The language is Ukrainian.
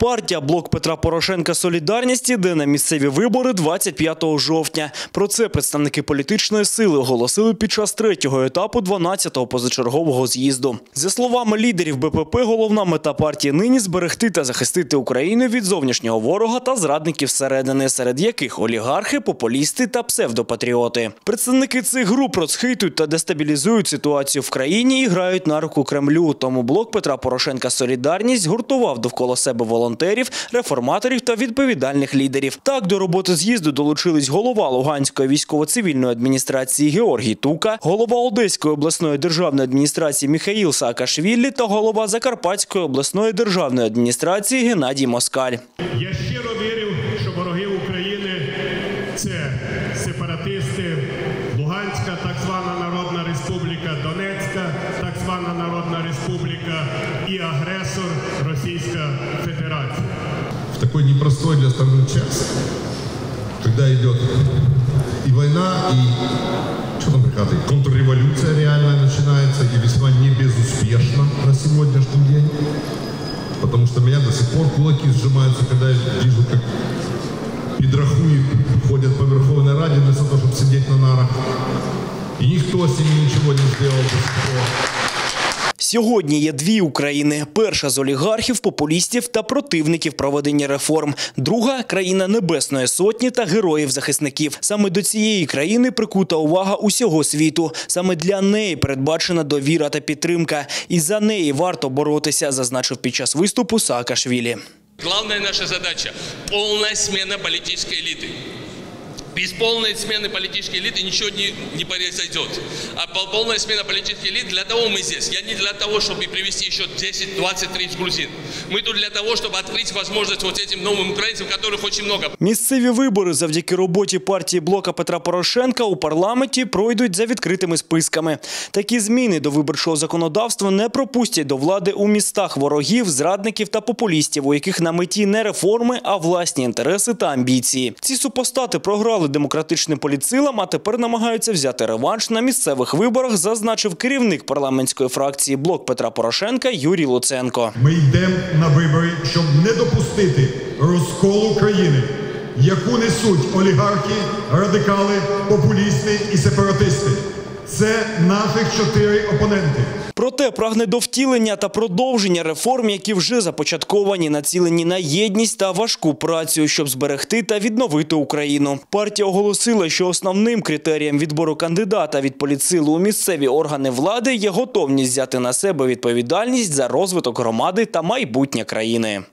Партія Блок Петра Порошенка Солідарність іде на місцеві вибори 25 жовтня. Про це представники політичної сили оголосили під час третього етапу 12-го позачергового з'їзду. За словами лідерів БПП, головна мета партії нині зберегти та захистити Україну від зовнішнього ворога та зрадників зсередини, серед яких олігархи, популісти та псевдопатріоти. Представники цих груп розхитують та дестабілізують ситуацію в країні і грають на руку Кремлю. Тому блок Петра Порошенка Солідарність гуртував довкола себе волонтерів, реформаторів та відповідальних лідерів. Так до роботи з'їзду долучились голова Луганської військово-цивільної адміністрації Георгій Тука, голова Одеської обласної державної адміністрації Міхаїл Саакашвілі та голова Закарпатської обласної державної адміністрації Геннадій Москаль. Я щиро вірив, що вороги України це сепаратисти, Луганська, так звана Народна Республіка, Донецька, звана Народна Республіка і агресор Російська Федерація. в такой непростой для страны час, когда идет и война, и что там прикаты, контрреволюция реальная начинается, и весьма не безуспешно на сегодняшний день. Потому что меня до сих пор кулаки сжимаются, когда я вижу, как пидрахуи ходят по Верховной Раде вместо того, чтобы сидеть на нарах. И никто с ними ничего не сделал до сих пор. Сьогодні є дві України: перша з олігархів, популістів та противників проведення реформ. Друга країна Небесної Сотні та героїв-захисників. Саме до цієї країни прикута увага усього світу. Саме для неї передбачена довіра та підтримка. І за неї варто боротися, зазначив під час виступу Саакашвілі. Главная наша задача – полная смена политической элиты. Без полной смены политической элиты ничего не, не произойдет. А пол- полная смена политической элиты, для того мы здесь. Я не для того, чтобы привести еще 10, 20, 30 грузин. Мы тут для того, чтобы открыть возможность вот этим новым украинцам, которых очень много. Місцеві вибори завдяки роботі партії блока Петра Порошенка у парламенті пройдуть за відкритими списками. Такі зміни до виборчого законодавства не пропустять до влади у містах ворогів, зрадників та популістів, у яких на меті не реформи, а власні інтереси та амбіції. Ці супостати програли демократичним політсилам, а тепер намагаються взяти реванш на місцевих виборах, зазначив керівник парламентської фракції блок Петра Порошенка Юрій Луценко. Ми йдемо на вибори, щоб не допустити розколу країни, яку несуть олігархи, радикали, популісти і сепаратисти. Це наших чотири опоненти. Проте прагне до втілення та продовження реформ, які вже започатковані, націлені на єдність та важку працю, щоб зберегти та відновити Україну. Партія оголосила, що основним критерієм відбору кандидата від поліцилу у місцеві органи влади є готовність взяти на себе відповідальність за розвиток громади та майбутнє країни.